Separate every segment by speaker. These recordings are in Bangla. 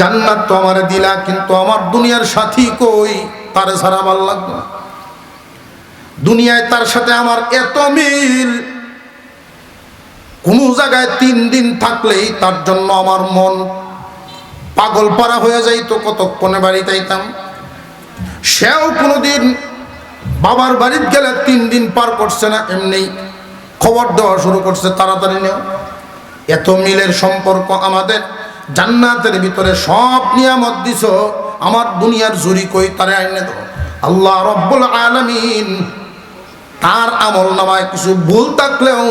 Speaker 1: জান্নাত তো আমারে দিলা, কিন্তু আমার দুনিয়ার সাথী কই? তারে ছাড়া ভালো লাগবে দুনিয়ায় তার সাথে আমার এত মিল, কোনো জায়গায় তিন দিন থাকলেই তার জন্য আমার মন পাগল পারা হয়ে যাইতো, কতক্ষণে বাড়িতে আইতাম সেও কোনোদিন বাবার বাড়িতে গেলে তিন দিন পার করছে না, এমনি খবর দেওয়া শুরু করছে, তাড়াতাড়ি নেও। এত মিলের সম্পর্ক আমাদের। জান্নাতের ভিতরে সব নিয়ামত দিছ, আমার দুনিয়ার জুরি কই তারে আইনে দেবো আল্লাহ রব্বুল আলামিন তার আমল নামায় কিছু ভুল থাকলেও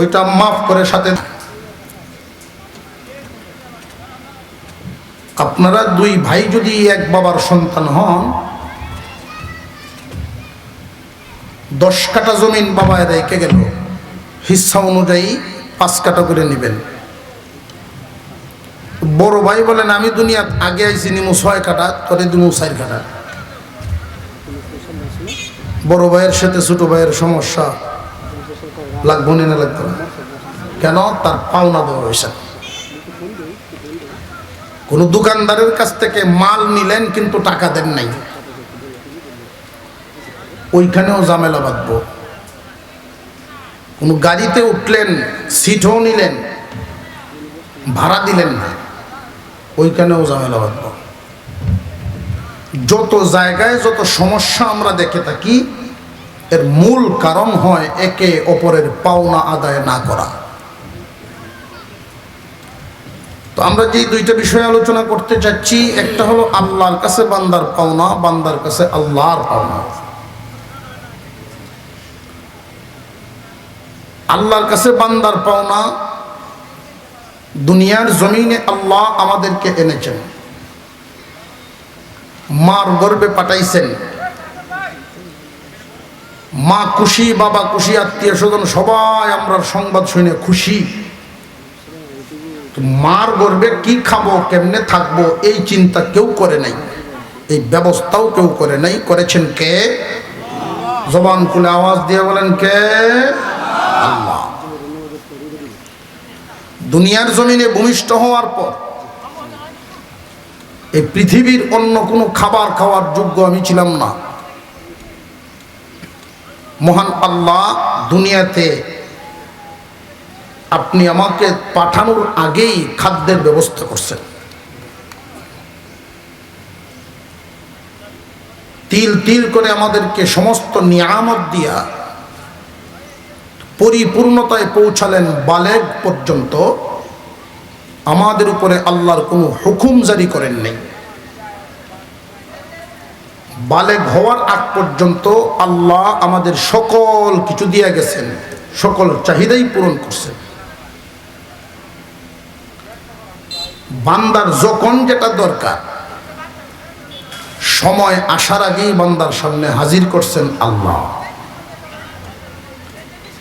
Speaker 1: ওইটা মাফ করে সাথে আপনারা দুই ভাই যদি এক বাবার সন্তান হন, দশ কাটা জমিন বাবায় রেখে গেল, হিসা অনুযায়ী পাঁচ কাটা করে নেবেন। বড় ভাই বলেন, আমি দুনিয়াত আগে আইছি, নিমু ছয় কাটা, তোরে দিমু চার কাটা। বড় ভাইয়ের সাথে ছোট ভাইয়ের সমস্যা। লাগবো না লাগবে না? কেন? তার পাওনা দেওয়া হয়েছে। কোন দোকানদারের কাছ থেকে মাল নিলেন, কিন্তু টাকা দেন নাই। ওইখানেও ঝামেলা বাঁধব। কোন গাড়িতে উঠলেন, সিটও নিলেন, ভাড়া দিলেন না। ওইখানেও ঝামেলা বাঁধব। যত জায়গায় যত সমস্যা আমরা দেখে থাকি, এর মূল কারণ হয় একে অপরের পাওনা আদায় না করা। তো আমরা যে দুইটা বিষয়ে আলোচনা করতে চাচ্ছি একটা হলো আল্লাহর কাছে বান্দার পাওনা, বান্দার কাছে আল্লাহর পাওনা। আল্লাহর কাছে বান্দার পাওনা দুনিয়ার জমিনে আল্লাহ আমাদেরকে এনেছেন। মার গর্বে পাঠাইছেন। মা খুশি, বাবা খুশি, আত্মীয় স্বজন সবাই আমরা সংবাদ শুনে খুশি। মার গর্বে কি খাব, কেমনে থাকব, এই চিন্তা কেউ করে নাই। এই ব্যবস্থাও কেউ করে নাই। করেছেন কে? জবান খুলে আওয়াজ দিয়ে বলেন কে? আল্লাহ। দুনিয়ার জমিনে ভূমিষ্ঠ হওয়ার পর এই পৃথিবীর অন্য কোনো খাবার খাওয়ার যোগ্য আমি ছিলাম না। মহান আল্লাহ দুনিয়াতে আপনি আমাকে পাঠানোর আগেই খাদ্যের ব্যবস্থা করছেন। তিল তিল করে আমাদেরকে সমস্ত নিয়ামত দিয়া পরিপূর্ণতায় পৌঁছালেন বালেগ পর্যন্ত, আমাদের উপরে আল্লাহর কোনো হুকুম জারি করেন নেই। বালেগ হওয়ার আগ পর্যন্ত আল্লাহ আমাদের সকল কিছু দিয়ে গেছেন, সকল চাহিদাই পূরণ করছেন। বান্দার যখন যেটা দরকার, সময় আসার আগেই বান্দার সামনে হাজির করছেন আল্লাহ।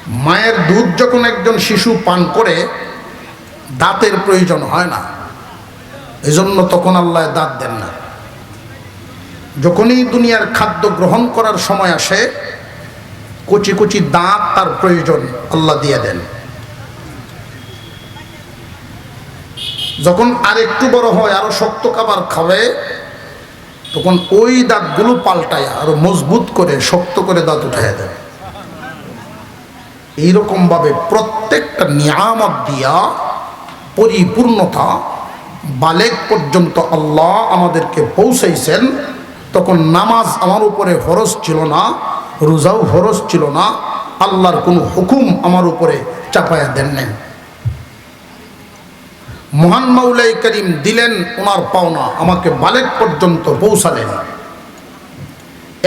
Speaker 1: মায়ের দুধ যখন একজন শিশু পান করে, দাঁতের প্রয়োজন হয় না। এজন্য তখন আল্লাহ দাঁত দেন না। যখনই দুনিয়ার খাদ্য গ্রহণ করার সময় আসে, কচি কচি দাঁত তার প্রয়োজন আল্লাহ দিয়ে দেন। যখন আর একটু বড় হয়, আরও শক্ত খাবার খাবে, তখন ওই দাঁতগুলো পাল্টায় আরও মজবুত করে, শক্ত করে দাঁত উঠাইয়া দেবে এইরকম ভাবে প্রত্যেকটা নিয়ামত দিয়া পরিপূর্ণতা বালেক পর্যন্ত আল্লাহ আমাদেরকে পৌঁছাইছেন, তখন নামাজ আমার উপরে ফরজ ছিল না, রোজাও ফরজ ছিল না, আল্লাহর কোনো হুকুম আমার উপরে চাপায়া দেন নাই। মহান মাউলাই করিম দিলেন ওনার পাওনা, আমাকে বালেক পর্যন্ত পৌঁছালেন।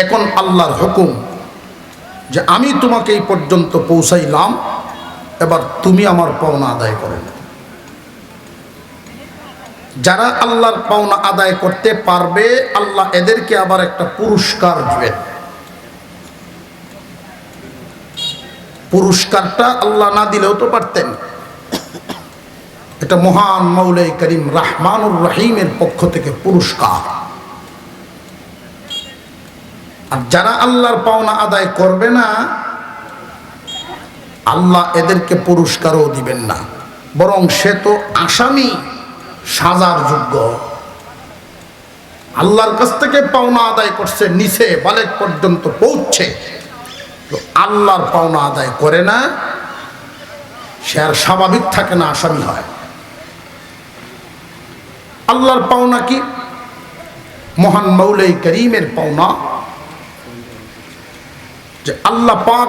Speaker 1: এখন আল্লাহর হুকুম যে আমি তোমাকে এই পর্যন্ত পৌঁছাইলাম, এবার তুমি আমার পাওনা আদায় করেন যারা আল্লাহর পাওনা আদায় করতে পারবে, আল্লাহ এদেরকে আবার একটা পুরস্কার দিবেন। পুরস্কারটা আল্লাহ না দিলেও তো পারতেন। এটা মহান মৌলাই করিম রাহমানুর রহিমের পক্ষ থেকে পুরস্কার। আর যারা আল্লাহর পাওনা আদায় করবে না, আল্লাহ এদেরকে পুরস্কারও দিবেন না। বরং সে তো আসামি, সাজার যোগ্য। আল্লাহর কাছ থেকে পাওনা আদায় করছে, নিচে বালেক পর্যন্ত পৌঁছে। তো আল্লাহর পাওনা আদায় করে না, সে আর স্বাভাবিক থাকে না, আসামি হয়। আল্লাহর পাওনা কি? মহান মৌলাই করিমের পাওনা। যে আল্লাহ পাক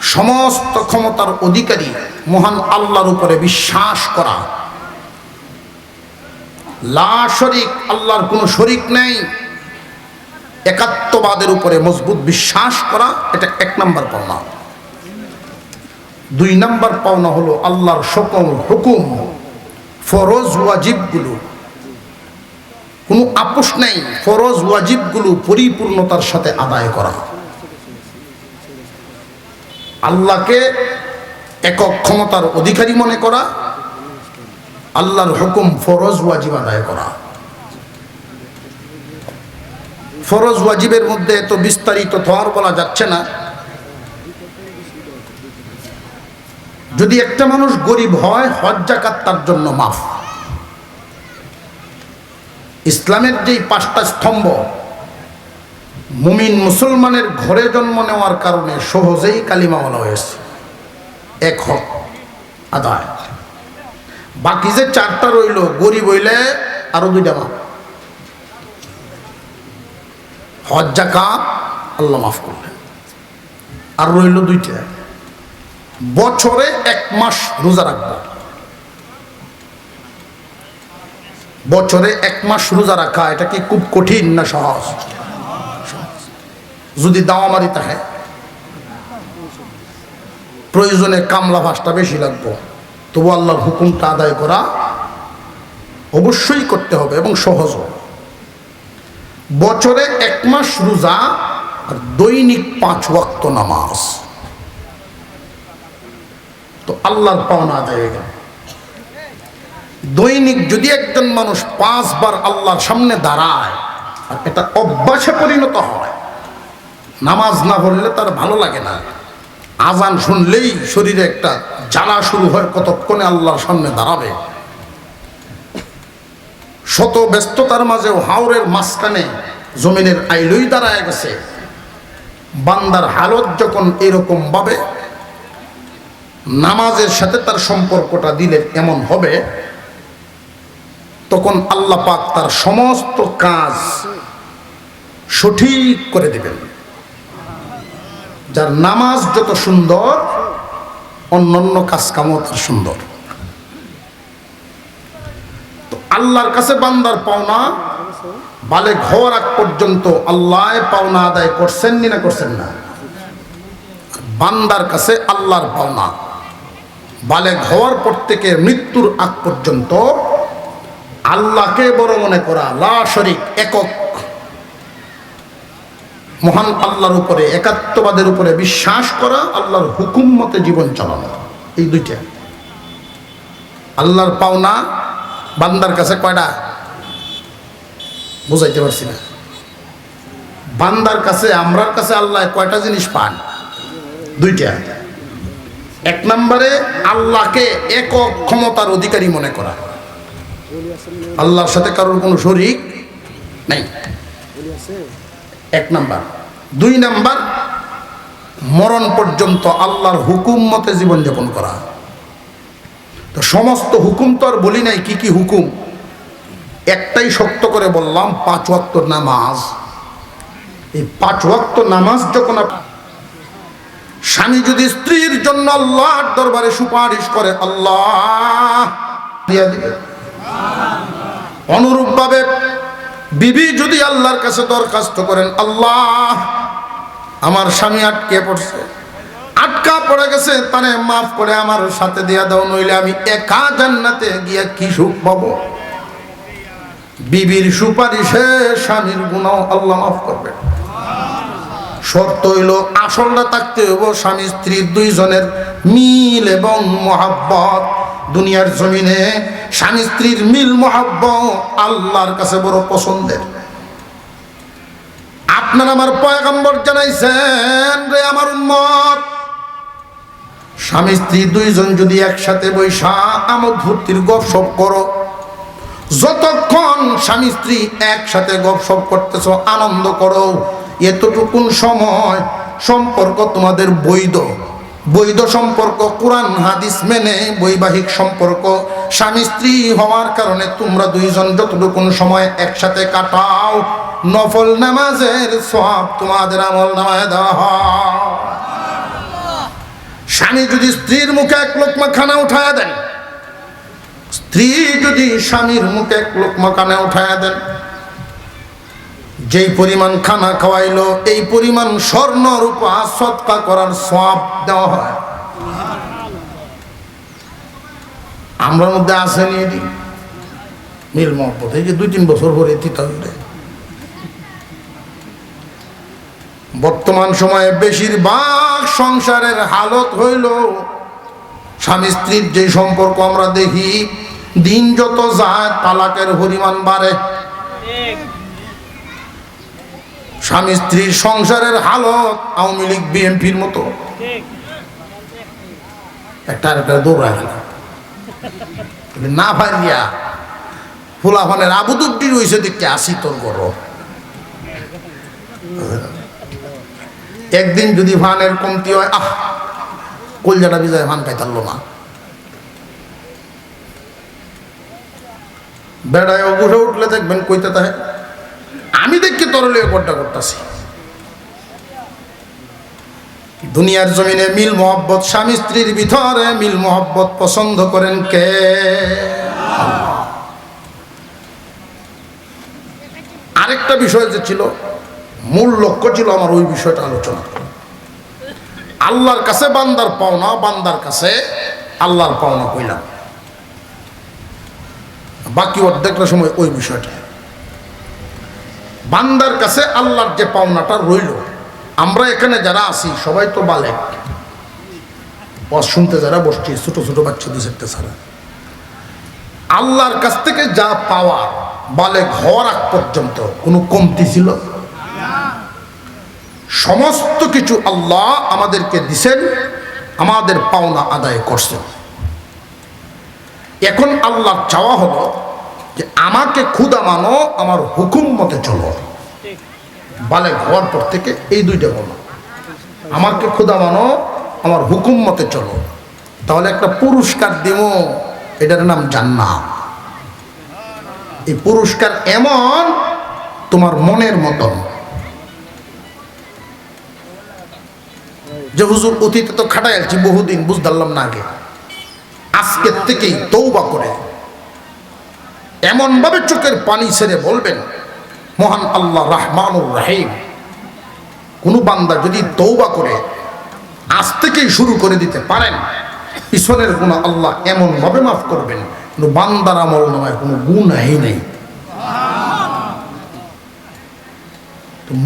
Speaker 1: সমস্ত ক্ষমতার অধিকারী মহান আল্লাহর উপরে বিশ্বাস করা। লা শরিক, আল্লাহর কোনো শরিক নেই। একাত্মবাদের উপরে মজবুত বিশ্বাস করা, এটা এক নম্বর পাওনা। দুই নম্বর পাওনা হলো আল্লাহর সকল হুকুম, ফরজ ওয়াজিবগুলো। কোনো আপোষ নেই, ফরজ ওয়াজিবগুলো পরিপূর্ণতার সাথে আদায় করা। আল্লাহকে একক ক্ষমতার অধিকারী মনে করা, আল্লাহর হুকুম ফরজ ওয়াজিব আদায় করা। ফরজ ওয়াজিবের মধ্যে এত বিস্তারিত আর বলা যাচ্ছে না। যদি একটা মানুষ গরিব হয়, হজ তার জন্য মাফ। ইসলামের যেই পাঁচটা স্তম্ভ মুমিন মুসলমানের ঘরে জন্ম নেওয়ার কারণে সহজেই কালিমাওয়ালা হয়েছে। এক হক, আদায়। বাকি যে চারটা রইল, গরিব হইলে আরও দুইটা মাফ। হজ জাকাত আল্লাহ মাফ করলেন। আর রইল দুইটা। বছরে এক মাস রোজা রাখব। বছরে এক মাস রোজা রাখা, এটা কি খুব কঠিন না সহজ? যদি দাওয়ামারি থাকে প্রয়োজনে কামলা ভাসটা বেশি লাগবো। তবু আল্লাহর হুকুমটা আদায় করা অবশ্যই করতে হবে এবং সহজ বছরে এক মাস রোজা আর দৈনিক পাঁচ ওয়াক্ত নামাজ। তো আল্লাহর পাওনা আদায় হয়ে গেল। দৈনিক যদি একজন মানুষ পাঁচবার আল্লাহর সামনে দাঁড়ায়, আর এটা অভ্যাসে পরিণত হয় নামাজ না পড়লে তার ভালো লাগে না। আজান শুনলেই শরীরে একটা জ্বালা শুরু হয়, কতক্ষণে আল্লাহর সামনে দাঁড়াবে। শত ব্যস্ততার মাঝেও হাওরের মাঝখানে জমিনের আইলই দাঁড়ায় গেছে। বান্দার হালত যখন এরকম ভাবে নামাজের সাথে তার সম্পর্কটা দিলে এমন হবে, তখন আল্লাহ পাক তার সমস্ত কাজ সঠিক করে দেবেন। যার নামাজ যত সুন্দর, অন্যান্য কাজ কামও তার সুন্দর। তো আল্লাহর কাছে বান্দার পাওনা, বালে ঘর আগ পর্যন্ত আল্লাহ পাওনা আদায় করছেন না করছেন না? বান্দার কাছে আল্লাহর পাওনা। বালে ঘর প্রত্যেকে মৃত্যুর আগ পর্যন্ত আল্লাহকে বড় মনে করা, লা শরিক, একক। মহান আল্লাহর উপরে, একাত্মবাদের উপরে বিশ্বাস করা, আল্লাহর হুকুম মতে জীবন চালানো। এই দুইটা। আল্লাহর পাওনা বান্দার কাছে কয়টা? বুঝাইতে পারছি না। বান্দার কাছে, আমরার কাছে আল্লাহ কয়টা জিনিস পান? দুইটা। এক নম্বরে, আল্লাহকে একক ক্ষমতার অধিকারী মনে করা। আল্লাহর সাথে কারোর কোনো শরিক নেই। এক নাম্বার। দুই নাম্বার, মরণ পর্যন্ত আল্লাহর হুকুম মতে জীবনযাপন করা। তো সমস্ত হুকুম তো আর বলি নাই কি কি হুকুম। একটাই শক্ত করে বললাম, পাঁচ ওয়াক্ত নামাজ। এই পাঁচ ওয়াক্ত নামাজ যখন স্বামী যদি স্ত্রীর জন্য আল্লাহর দরবারে সুপারিশ করে, আল্লাহ অনুরূপভাবে বিবি, যদি আল্লাহর কাছে দরখাস্ত করেন, আল্লাহ আমার স্বামী আটকে পড়ছে। আটকা পড়ে গেছে তারে মাফ করে আমার সাথে দিয়া দাও, নইলে আমি একা জান্নাতে গিয়া কি সুখ পাবো? বিবির সুপারিশে স্বামীর গুণাও আল্লাহ মাফ করবে। শর্ত হইল, আসলটা থাকতে হইব স্বামী স্ত্রী দুইজনের মিল এবং মহাব্বত। দুনিয়ার জমিনে স্বামী স্ত্রীর মিল মহাব্বত আল্লাহর কাছে বড় পছন্দের। আপনার আমার পয়গম্বর জানাইছেন রে আমার উন্মত স্বামী স্ত্রী দুইজন যদি একসাথে বৈশা আমোদ ভর্তির গপসপ করো। যতক্ষণ স্বামী স্ত্রী একসাথে গপসপ করতেছ, আনন্দ করো, এতটুকুন সময় সম্পর্ক তোমাদের বৈধ। বৈধ সম্পর্ক, কোরআন, হাদিস মেনে বৈবাহিক সম্পর্ক। স্বামী, স্ত্রী হওয়ার কারণে তোমরা দুইজন যতটুকুন সময় একসাথে কাটাও। নফল নামাজের সব তোমাদের আমল নামায় দেওয়া হয়। স্বামী যদি স্ত্রীর মুখে এক লোকমা খানা উঠায় দেন, স্ত্রী যদি স্বামীর মুখে এক লোকমা খানা উঠায় দেন যেই পরিমাণ খানা খাওয়াইলো, এই পরিমাণ স্বর্ণ রূপা সৎকা করার সব দেওয়া হয়। আমরার মধ্যে আসেনি এটি মিল মহব্বত যে দুই তিন বছর পরে হইলে। বর্তমান সময়ে বেশিরভাগ সংসারের হালত হইল, স্বামী স্ত্রীর যে সম্পর্ক আমরা দেখি, দিন যত যায়, তালাকের পরিমাণ বাড়ে। স্বামী স্ত্রীর সংসারের হালত আওয়ামী লীগ, বিএনপির মতো। একটা আর একটা দৌড়া না ভারিয়া ফুলাফানের আবুদুদ্দির হয়েছে দেখতে, আসি তোর গরম একদিন যদি ভানের কমতি হয়, আহ, কলজাটা বিজয় ভান পাই খাইতারলো না। বেড়ায় অগুঠে উঠলে দেখবেন কইতে তাহে আমি দেখি তরলে গড্ডা করতেছি। দুনিয়ার জমিনে মিল মোহব্বত, স্বামী স্ত্রীর ভিতরে মিল মোহব্বত পছন্দ করেন কে? আরেকটা বিষয় যে ছিল, মূল লক্ষ্য ছিল আমার ওই বিষয়টা আলোচনা। আল্লাহর কাছে বান্দার পাওনা, বান্দার কাছে আল্লাহর পাওনা কইলাম। বাকি অর্ধেকটা সময় ওই বিষয়টা বান্দার কাছে আল্লাহর যে পাওনাটা রইল। আমরা এখানে যারা আছি, সবাই তো বস, শুনতে যারা বসছি, ছোট ছোট বাচ্চা দু চারটে ছাড়া। আল্লাহর কাছ থেকে যা পাওয়া বালেক হওয়ার আগ পর্যন্ত কোনো কমতি ছিল? সমস্ত কিছু আল্লাহ আমাদেরকে দিছেন, আমাদের পাওনা আদায় করছেন। এখন আল্লাহ চাওয়া হলো যে আমাকে ক্ষুদা মানো, আমার হুকুম মতে চলো। বালে হওয়ার পর থেকে এই দুইটা বলো। আমাকে ক্ষুদা মানো, আমার হুকুম মতে চলো। তাহলে একটা পুরস্কার দিব এটার নাম জান্নাত। এই পুরস্কার এমন তোমার মনের মতন। যে হুজুর অতীতে তো খাটাই আছি, বহুদিন বুঝতাম না আগে। আজকের থেকেই তৌবা করে। এমন ভাবে চোখের পানি ছেড়ে বলবেন, মহান আল্লাহ রাহমানুর রাহিম। কোন বান্দা যদি তৌবা করে, আজ থেকেই শুরু করে দিতে পারেন, পিছনের গুণ আল্লাহ এমন ভাবে মাফ করবেন কিন্তু বান্দার আমল নয় কোনো গুণ নেই।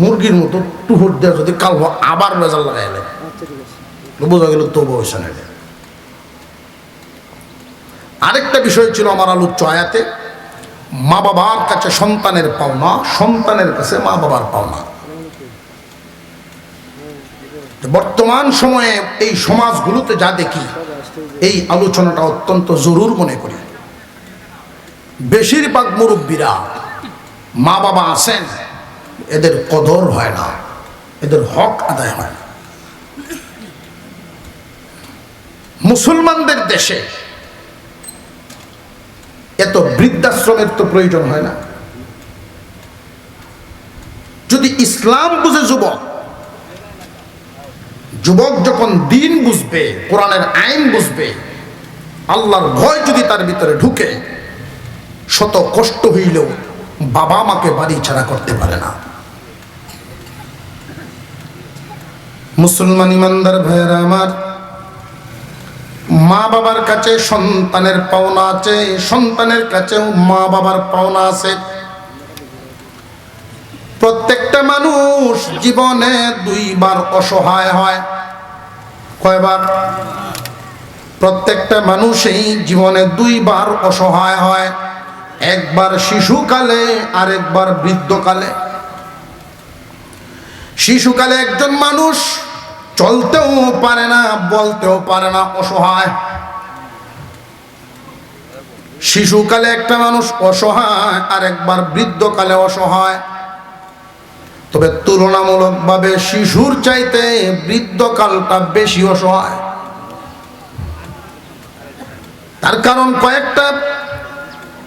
Speaker 1: মুরগির মতো টুহুর দেওয়া যদি কাল আবার রেজাল্ট লাগাইলে বোঝা গেল তবু হয়েছে আরেকটা বিষয় ছিল আমার আলোচ্য আয়াতে মা বাবার কাছে সন্তানের পাওনা, সন্তানের কাছে মা বাবার পাওনা। বর্তমান সময়ে এই সমাজগুলোতে যা দেখি, এই আলোচনাটা অত্যন্ত জরুর মনে করি। বেশিরভাগ মুরব্বীরা মা বাবা আছেন, এদের কদর হয় না, এদের হক আদায় হয় না। মুসলমানদের দেশে এত বৃদ্ধাশ্রমের তো প্রয়োজন হয় না। যদি ইসলাম বুঝে যুবক যুবক যখন দিন বুঝবে, কোরআনের আইন বুঝবে, আল্লাহর ভয় যদি তার ভিতরে ঢুকে, শত কষ্ট হইলেও বাবা মাকে বাড়ি ছাড়া করতে পারে না। মুসলমান ইমানদার ভাইয়েরা আমার মা বাবার কাছে সন্তানের পাওনা আছে, সন্তানের কাছেও মা বাবার পাওনা আছে। প্রত্যেকটা মানুষ জীবনে দুইবার অসহায় হয়। কয়বার? প্রত্যেকটা মানুষই জীবনে দুইবার অসহায় হয়। একবার শিশুকালে, আরেকবার বৃদ্ধকালে। শিশুকালে একজন মানুষ চলতেও পারে না, বলতেও পারে না, অসহায়। শিশুকালে একটা মানুষ অসহায় আর একবার বৃদ্ধকালে অসহায়। তবে তুলনামূলকভাবে শিশুর চাইতে বৃদ্ধকালটা বেশি অসহায়। তার কারণ কয়েকটা।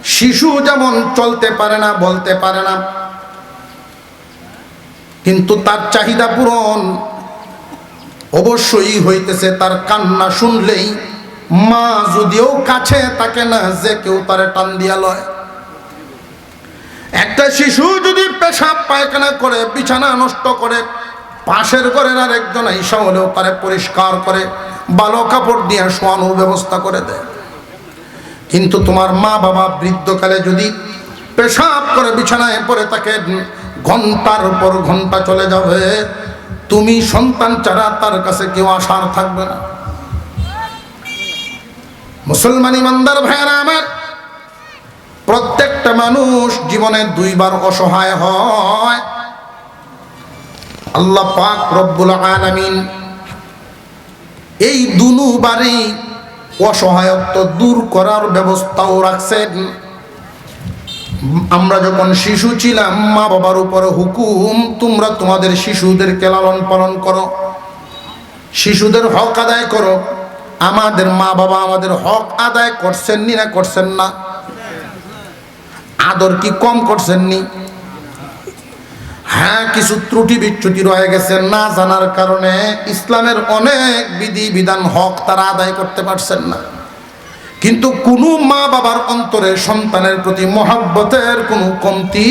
Speaker 1: শিশু যেমন চলতে পারে না, বলতে পারে না। কিন্তু তার চাহিদা পূরণ অবশ্যই হইতেছে তার কান্না শুনলেই মা যদিও কাছে তাকে না, যে কেউ তারে টান দিয়া লয়। একটা শিশু যদি পেশাব পায়খানা করে, বিছানা নষ্ট করে, পাশের ঘরের আর একজন ঈশা হলেও তারে পরিষ্কার করে, ভালো কাপড় দিয়ে শোয়ানোর ব্যবস্থা করে দেয়। কিন্তু তোমার মা বাবা বৃদ্ধকালে যদি পেশাব করে বিছানায় পরে তাকে ঘণ্টার পর ঘণ্টা চলে যাবে। তুমি সন্তান ছাড়া তার কাছে কেউ আসার থাকবে না। মুসলমান ইমানদার ভাইয়েরা আমার, প্রত্যেকটা মানুষ জীবনে দুইবার অসহায় হয়। আল্লাহ পাক রব্বুল আলামিন এই দুনুবারই অসহায়ত্ব দূর করার ব্যবস্থাও রাখছেন। আমরা যখন শিশু ছিলাম, মা বাবার উপর হুকুম, তোমরা তোমাদের শিশুদেরকে লালন পালন করো। শিশুদের হক আদায় করো। আমাদের মা বাবা আমাদের হক আদায় করছেন নি না করছেন না? আদর কি কম করছেন নি হ্যাঁ কিছু ত্রুটি বিচ্যুতি রয়ে গেছে না জানার কারণে ইসলামের অনেক বিধি বিধান হক তারা আদায় করতে পারছেন না। কিন্তু কোনো মা বাবার অন্তরে সন্তানের প্রতি মহাব্বতের কোনো কমতি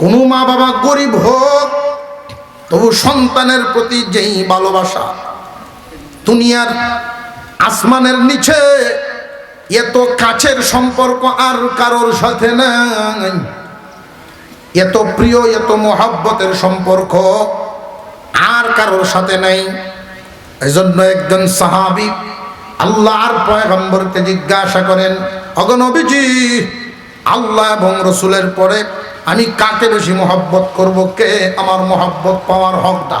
Speaker 1: কোনো মা বাবা গরিব হোক, তবু সন্তানের প্রতি যেই ভালোবাসা, দুনিয়ার আসমানের নিচে এত কাছের সম্পর্ক আর কারোর সাথে নাই। এত প্রিয়, এত মহাব্বতের সম্পর্ক আর কারোর সাথে নাই। এজন্য একজন সাহাবি আল্লাহ আর পয়গম্বরকে জিজ্ঞাসা করেন অগনবীজি আল্লাহ এবং রসুলের পরে আমি কাকে বেশি মহব্বত করব? কে আমার মহব্বত পাওয়ার হকটা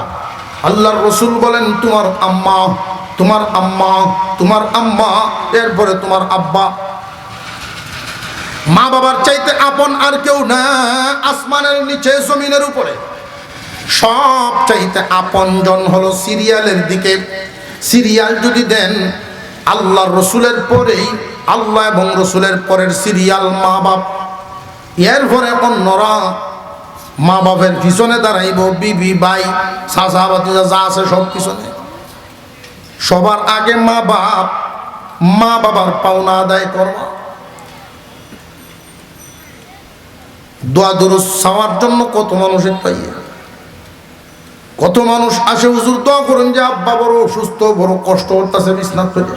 Speaker 1: আল্লাহর রসুল বলেন, তোমার আম্মা তোমার আম্মা তোমার আম্মা, এরপরে তোমার আব্বা। মা বাবার চাইতে আপন আর কেউ না, আসমানের নিচে, জমিনের উপরে। সব চাইতে আপন জন হলো সিরিয়ালের দিকে। সিরিয়াল যদি দেন আল্লাহ রসুলের পরেই, আল্লাহ এবং রসুলের পরের সিরিয়াল মা বাপ এর পরে অন্যরা মা বাপের পিছনে দাঁড়াইব, বিবি বাই সাসাবাতি যা আছে সব পিছনে। সবার আগে মা বাপ মা বাবার পাওনা আদায় করবা। দোয়া দুরুস চাওয়ার জন্য কত মানুষের কত মানুষ আসে হুজুর, দোয়া করেন যে আব্বা বড় অসুস্থ, বড় কষ্ট হতেছে বিছনাথ পেটে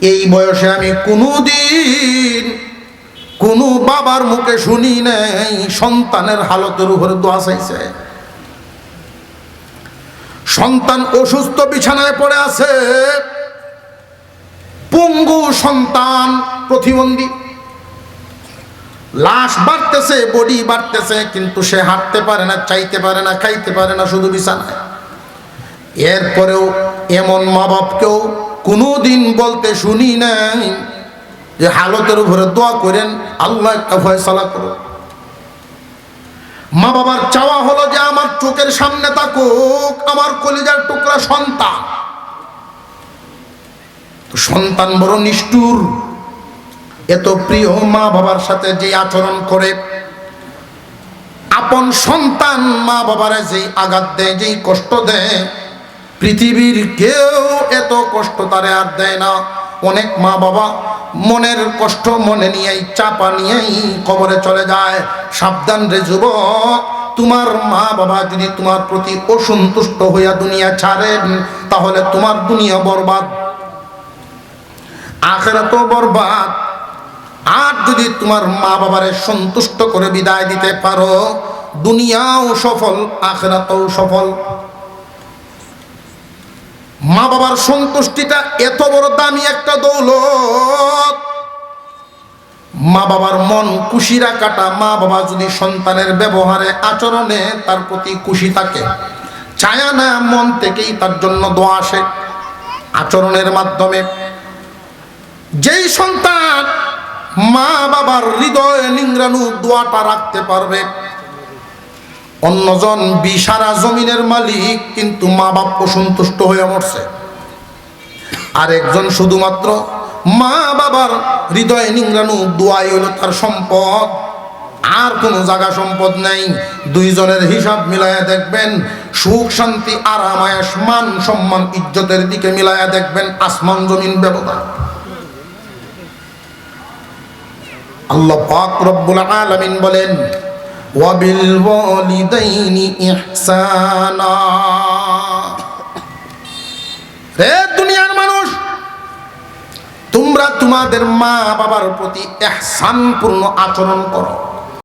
Speaker 1: এই বয়সে আমি কোনোদিন কোনো বাবার মুখে শুনি নাই, সন্তানের হালতের উপরে দোয়া চাইছে। সন্তান অসুস্থ বিছানায় পড়ে আছে। পঙ্গু সন্তান প্রতিবন্ধী। লাশ বাড়তেছে, বডি বাড়তেছে, কিন্তু সে হাঁটতে পারে না, চাইতে পারে না, খাইতে পারে না, শুধু বিছানায়। এরপরেও এমন মা বাপকেও কোনোদিন বলতে শুনি নাই যে হালতের উপরে দোয়া করেন, আল্লাহ একটা ফয়সালা করো মা বাবার চাওয়া হলো যে আমার চোখের সামনে থাকুক, আমার কলিজার টুকরা সন্তান। সন্তান বড় নিষ্ঠুর। এত প্রিয় মা বাবার সাথে যে আচরণ করে, আপন সন্তান মা বাবারে যেই আঘাত দেয়, যেই কষ্ট দেয় পৃথিবীর কেউ এত কষ্ট তারে আর দেয় না। অনেক মা বাবা মনের কষ্ট মনে নিয়েই, চাপা নিয়েই কবরে চলে যায়। সাবধান রে যুবক, তোমার মা বাবা যদি তোমার প্রতি অসন্তুষ্ট হইয়া দুনিয়া ছাড়েন, তাহলে তোমার দুনিয়া বরবাদ। আখেরাত বরবাদ। আর যদি তোমার মা বাবারে সন্তুষ্ট করে বিদায় দিতে পারো, দুনিয়াও সফল, আখেরাতও সফল। মা বাবার সন্তুষ্টিটা এত বড় দামি একটা দৌলত। মা বাবার মন খুশি রাখাটা মা বাবা যদি সন্তানের ব্যবহারে, আচরণে তার প্রতি খুশি থাকে চায়া না মন থেকেই তার জন্য দোয়া আসে আচরণের মাধ্যমে। যেই সন্তান মা বাবার হৃদয়ে নিংরানু দোয়াটা রাখতে পারবে অন্যজন বিশারা জমিনের মালিক, কিন্তু মা বাপ অসন্তুষ্ট হয়ে মরছে। আরেকজন শুধুমাত্র মা বাবার হৃদয় নিংরানু দোয়াই হইল তার সম্পদ। আর কোনো জায়গা সম্পদ নাই। দুইজনের হিসাব মিলায়া দেখবেন, সুখ, শান্তি আরামায়াস মান, সম্মান, ইজ্জতের দিকে মিলায়া দেখবেন আসমান, জমিন, ব্যবধান। আল্লাহ পাক রব্বুল আলামিন বলেন ওয়াবিল إحسانا রে দুনিয়ার মানুষ তোমরা তোমাদের মা বাবার প্রতি এহসানপূর্ণ আচরণ করো।